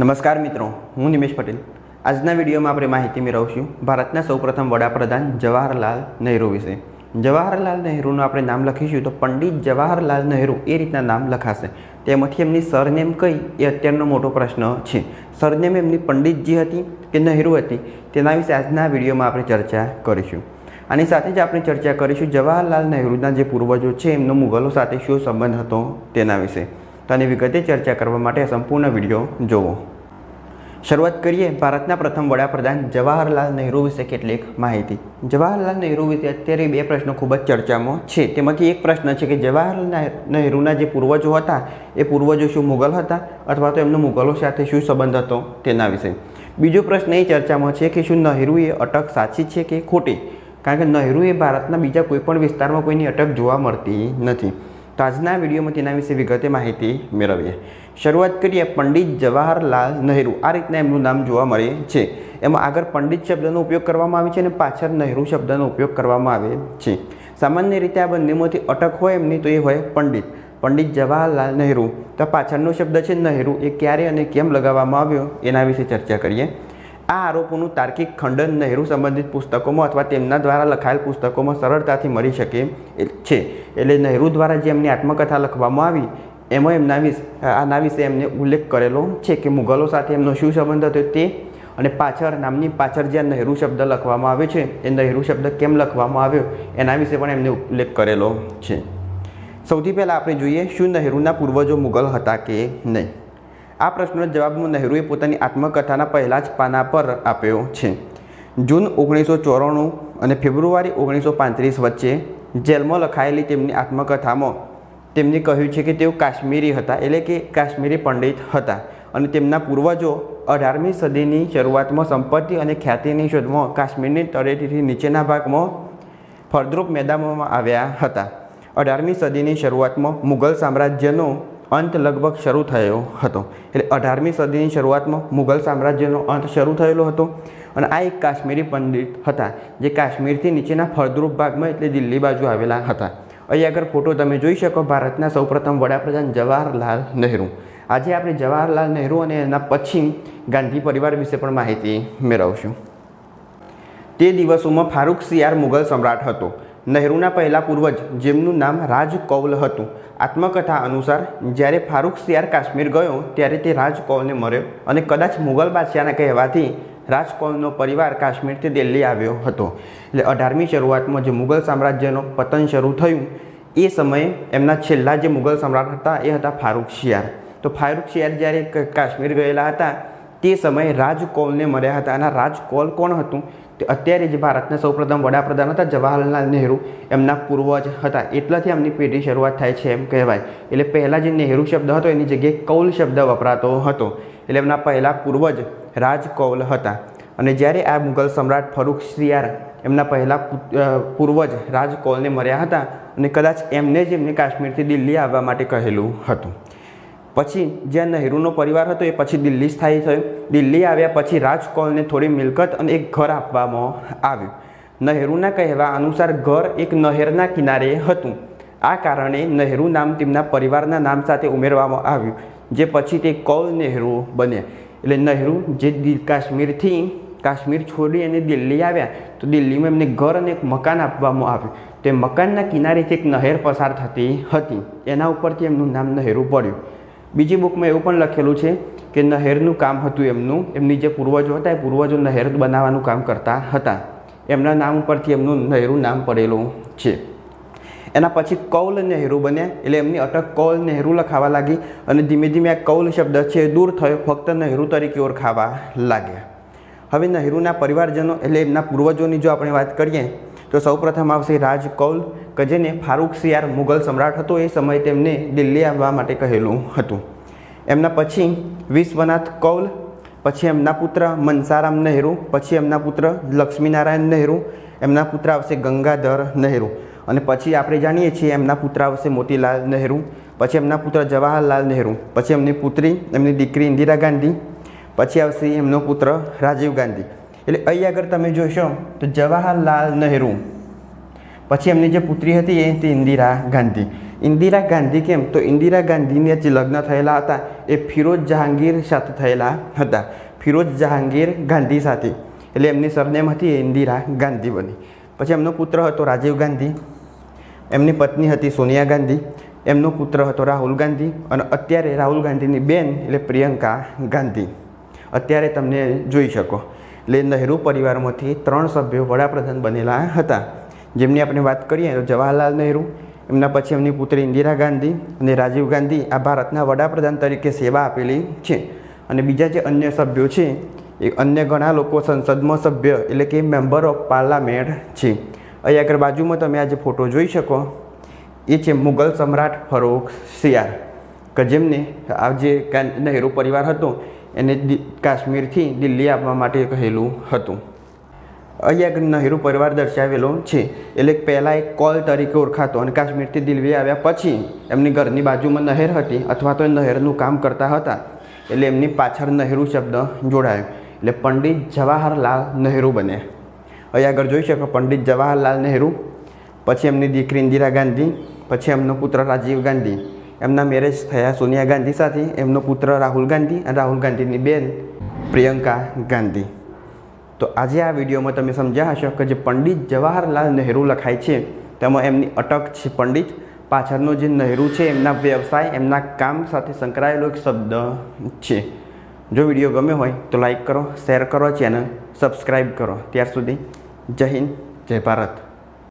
નમસ્કાર મિત્રો, હું નિમેશ પટેલ. આજના વિડીયોમાં આપણે માહિતી મેળવશું ભારતના સૌપ્રથમ વડાપ્રધાન જવાહરલાલ નહેરુ વિશે. જવાહરલાલ નહેરુનું આપણે નામ લખીશું તો પંડિત જવાહરલાલ નહેરુ એ રીતના નામ લખાશે. તેમાંથી એમની સરનેમ કઈ એ અત્યારનો મોટો પ્રશ્ન છે. સરનેમ એમની પંડિતજી હતી કે નહેરુ હતી? તેના વિશે આજના વિડીયોમાં આપણે ચર્ચા કરીશું. આની સાથે જ આપણે ચર્ચા કરીશું જવાહરલાલ નહેરુના જે પૂર્વજો છે, એમનો મુગલો સાથે શું સંબંધ હતો તેના વિશે. તો આની વિગતે ચર્ચા કરવા માટે સંપૂર્ણ વીડિયો જોવો. શરૂઆત કરીએ ભારતના પ્રથમ વડાપ્રધાન જવાહરલાલ નહેરુ વિશે કેટલીક માહિતી. જવાહરલાલ નહેરુ વિશે અત્યારે બે પ્રશ્નો ખૂબ જ ચર્ચામાં છે. તેમાંથી એક પ્રશ્ન છે કે જવાહરલાલ નહેરુના જે પૂર્વજો હતા, એ પૂર્વજો શું મુગલ હતા અથવા તો એમનો મુગલો સાથે શું સંબંધ હતો તેના વિશે. બીજો પ્રશ્ન એ ચર્ચામાં છે કે શું નહેરુ એ અટક સાચી છે કે ખોટી? કારણ કે નહેરુ એ ભારતના બીજા કોઈપણ વિસ્તારમાં કોઈની અટક જોવા મળતી નથી. તો આજના વિડીયોમાં તેના વિશે વિગતે માહિતી મેળવીએ. શરૂઆત કરીએ પંડિત જવાહરલાલ નહેરુ. આ રીતના એમનું નામ જોવા મળે છે. એમાં આગળ પંડિત શબ્દનો ઉપયોગ કરવામાં આવે છે અને પાછળ નહેરુ શબ્દનો ઉપયોગ કરવામાં આવે છે. સામાન્ય રીતે આ બંનેમાંથી અટક હોય એમની તો એ હોય પંડિત. પંડિત જવાહરલાલ નહેરુ. તો પાછળનો શબ્દ છે નહેરુ. એ ક્યારે અને કેમ લગાવવામાં આવ્યો? એના વિશે ચર્ચા કરીએ. આ આરોપોનું તાર્કિક ખંડન નહેરુ સંબંધિત પુસ્તકોમાં અથવા તેમના દ્વારા લખાયેલ પુસ્તકોમાં સરળતાથી મળી શકે છે. એટલે નહેરુ દ્વારા જે એમની આત્મકથા લખવામાં આવી, એમાં એમના વિશે, આના વિશે એમને ઉલ્લેખ કરેલો છે કે મુગલો સાથે એમનો શું સંબંધ હતો તે અને પાછળ નામની પાછળ જ્યાં નહેરુ શબ્દ લખવામાં આવ્યો છે, એ નહેરુ શબ્દ કેમ લખવામાં આવ્યો, એના વિશે પણ એમને ઉલ્લેખ કરેલો છે. સૌથી પહેલાં આપણે જોઈએ શું નહેરુના પૂર્વજો મુગલ હતા કે નહીં. આ પ્રશ્નનો જવાબ નહેરુએ પોતાની આત્મકથાના પહેલા જ પાના પર આપ્યો છે. જૂન ઓગણીસો ચોરાણું અને ફેબ્રુઆરી ઓગણીસો પાંત્રીસ વચ્ચે જેલમાં લખાયેલી તેમની આત્મકથામાં તેમને કહ્યું છે કે તેઓ કાશ્મીરી હતા, એટલે કે કાશ્મીરી પંડિત હતા અને તેમના પૂર્વજો અઢારમી સદીની શરૂઆતમાં સંપત્તિ અને ખ્યાતિની શોધમાં કાશ્મીરની તળેટીથી નીચેના ભાગમાં ફળદ્રુપ મેદાનોમાં આવ્યા હતા. અઢારમી સદીની શરૂઆતમાં મુઘલ સામ્રાજ્યનો અંત લગભગ શરૂ થયો હતો. એટલે અઢારમી સદીની શરૂઆતમાં મુઘલ સામ્રાજ્યનો અંત શરૂ થયેલો હતો અને આ એક કાશ્મીરી પંડિત હતા જે કાશ્મીરથી નીચેના ફળદ્રુપ ભાગમાં એટલે દિલ્હી બાજુ આવેલા હતા. અહીં આગળ ફોટો તમે જોઈ શકો, ભારતના સૌપ્રથમ વડાપ્રધાન જવાહરલાલ નહેરુ. આજે આપણે જવાહરલાલ નહેરુ અને એના પછી ગાંધી પરિવાર વિશે પણ માહિતી મેળવશું. તે દિવસોમાં ફારૂક સિયાર મુઘલ સમ્રાટ હતો. નહેરુના પહેલા પૂર્વજ, જેમનું નામ રાજ કૌલ હતું. આત્મકથા અનુસાર, જ્યારે ફારૂક સિયાર કાશ્મીર ગયો, ત્યારે તે રાજ કૌલને મળ્યો અને કદાચ મુગલ બાદશાહના કહેવાથી રાજ કૌલનો પરિવાર કાશ્મીરથી દિલ્હી આવ્યો હતો. એટલે અઢારમી શરૂઆતમાં જે મુગલ સામ્રાજ્યનો પતન શરૂ થયું, એ સમયે એમના છેલ્લા જે મુગલ સમ્રાટ હતા, એ હતા ફારૂક શિયાર. તો ફારૂક શિયાર જ્યારે કાશ્મીર ગયેલા હતા તે સમયે રાજકૌલને મળ્યા હતા. અને રાજકૌલ કોણ હતું? તે અત્યારે જે ભારતના સૌપ્રથમ વડાપ્રધાન હતા, જવાહરલાલ નહેરુ. એમના પૂર્વજ હતા. એટલાથી એમની પેઢી શરૂઆત થાય છે એમ કહેવાય. એટલે પહેલાં જે નહેરુ શબ્દ હતો, એની જગ્યાએ કૌલ શબ્દ વપરાતો હતો. એટલે એમના પહેલાં પૂર્વજ રાજ કૌલ હતા. અને જ્યારે આ મુઘલ સમ્રાટ ફરૂખ શિયાર એમના પહેલાં પૂર્વજ રાજ કૌલને મર્યા હતા અને કદાચ એમને જ એમને કાશ્મીરથી દિલ્હી આવવા માટે કહેલું હતું. પછી જ્યાં નહેરુનો પરિવાર હતો એ પછી દિલ્હી સ્થાયી થયો. દિલ્હી આવ્યા પછી રાજકૌલને થોડી મિલકત અને એક ઘર આપવામાં આવ્યું. નહેરુના કહેવા અનુસાર ઘર એક નહેરના કિનારે હતું. આ કારણે નહેરુ નામ તેમના પરિવારના નામ સાથે ઉમેરવામાં આવ્યું, જે પછી તે કૌલ નહેરુ બન્યા. એટલે નહેરુ જે કાશ્મીરથી કાશ્મીર છોડી અને દિલ્હી આવ્યા, તો દિલ્હીમાં એમને ઘર અને એક મકાન આપવામાં આવ્યું. તે મકાનના કિનારેથી એક નહેર પસાર થતી હતી. એના ઉપરથી એમનું નામ નહેરુ પડ્યું. બીજી બુકમાં એવું પણ લખેલું છે કે નહેરનું કામ હતું એમનું, એમની જે પૂર્વજો હતા, એ પૂર્વજો નહેર બનાવવાનું કામ કરતા હતા. એમના નામ ઉપરથી એમનું નહેરુ નામ પડેલું છે. એના પછી કૌલ નહેરુ બન્યા, એટલે એમની અટક કૌલ નહેરુ લખાવા લાગી અને ધીમે ધીમે આ કૌલ શબ્દ છે એ દૂર થયો, ફક્ત નહેરુ તરીકે ઓળખાવા લાગ્યા. હવે નહેરુના પરિવારજનો, એટલે એમના પૂર્વજોની જો આપણે વાત કરીએ, તો સૌપ્રથમ આવશે રાજ કૌલ કે જેને ફારૂક સિયાર મુઘલ સમ્રાટ હતો, એ સમયે તેમને દિલ્હી આવવા માટે કહેલું હતું. એમના પછી વિશ્વનાથ કૌલ, પછી એમના પુત્ર મનસારામ નહેરુ, પછી એમના પુત્ર લક્ષ્મીનારાયણ નહેરુ, એમના પુત્ર આવશે ગંગાધર નહેરુ અને પછી આપણે જાણીએ છીએ એમના પુત્ર આવશે મોતીલાલ નહેરુ, પછી એમના પુત્ર જવાહરલાલ નહેરુ, પછી એમની પુત્રી, એમની દીકરી ઇન્દિરા ગાંધી, પછી આવશે એમનો પુત્ર રાજીવ ગાંધી. એટલે અહીં આગળ તમે જોશો તો જવાહરલાલ નહેરુ પછી એમની જે પુત્રી હતી એ હતી ઇન્દિરા ગાંધી. ઇન્દિરા ગાંધી કેમ? તો ઇન્દિરા ગાંધીને જે લગ્ન થયેલા હતા, એ ફિરોજ જહાંગીર સાથે થયેલા હતા. ફિરોજ જહાંગીર ગાંધી સાથે. એટલે એમની સરનેમ હતી એ ઇન્દિરા ગાંધી બની. પછી એમનો પુત્ર હતો રાજીવ ગાંધી, એમની પત્ની હતી સોનિયા ગાંધી, એમનો પુત્ર હતો રાહુલ ગાંધી અને અત્યારે રાહુલ ગાંધીની બેન એટલે પ્રિયંકા ગાંધી. અત્યારે તમને જોઈ શકો. એટલે નહેરુ પરિવારમાંથી ત્રણ સભ્યો વડાપ્રધાન બનેલા હતા. જેમની આપણે વાત કરીએ તો જવાહરલાલ નહેરુ, એમના પછી એમની પુત્રી ઇન્દિરા ગાંધી અને રાજીવ ગાંધી આ ભારતના વડાપ્રધાન તરીકે સેવા આપેલી છે. અને બીજા જે અન્ય સભ્યો છે, એ અન્ય ઘણા લોકો સંસદમાં સભ્ય એટલે કે મેમ્બર ઓફ પાર્લામેન્ટ છે. અહીં આગળ બાજુમાં તમે આ જે ફોટો જોઈ શકો, એ છે મુગલ સમ્રાટ ફરોખ સિયાર કે જેમને આ જે નહેરુ પરિવાર હતો, એને કાશ્મીરથી દિલ્હી આપવા માટે કહેલું હતું. અહીંયા આગળ નહેરુ પરિવાર દર્શાવેલો છે. એટલે પહેલાં એક કોલ તરીકે ઓળખાતો અને કાશ્મીરથી દિલ્હી આવ્યા પછી એમની ઘરની બાજુમાં નહેર હતી અથવા તો એ નહેરનું કામ કરતા હતા. એટલે એમની પાછળ નહેરુ શબ્દ જોડાયો. એટલે પંડિત જવાહરલાલ નહેરુ બન્યા. અહીં આગળ જોઈ શકો પંડિત જવાહરલાલ નહેરુ, પછી એમની દીકરી ઇન્દિરા ગાંધી, પછી એમનો પુત્ર રાજીવ ગાંધી, એમના મેરેજ થયા સોનિયા ગાંધી સાથે, એમનો પુત્ર રાહુલ ગાંધી અને રાહુલ ગાંધીની બેન પ્રિયંકા ગાંધી. તો આજે આ વિડીયોમાં તમે સમજ્યા હશો કે જે પંડિત જવાહરલાલ નહેરુ લખાય છે, તેમાં એમની અટક છે પંડિત. પાછળનો જે નહેરુ છે, એમના વ્યવસાય, એમના કામ સાથે સંકળાયેલો એક શબ્દ છે. જો વીડિયો ગમ્યો હોય તો લાઈક કરો, શેર કરો ચેનલ સબસ્ક્રાઈબ કરો. ત્યાર સુધી જય હિન્દ, જય ભારત.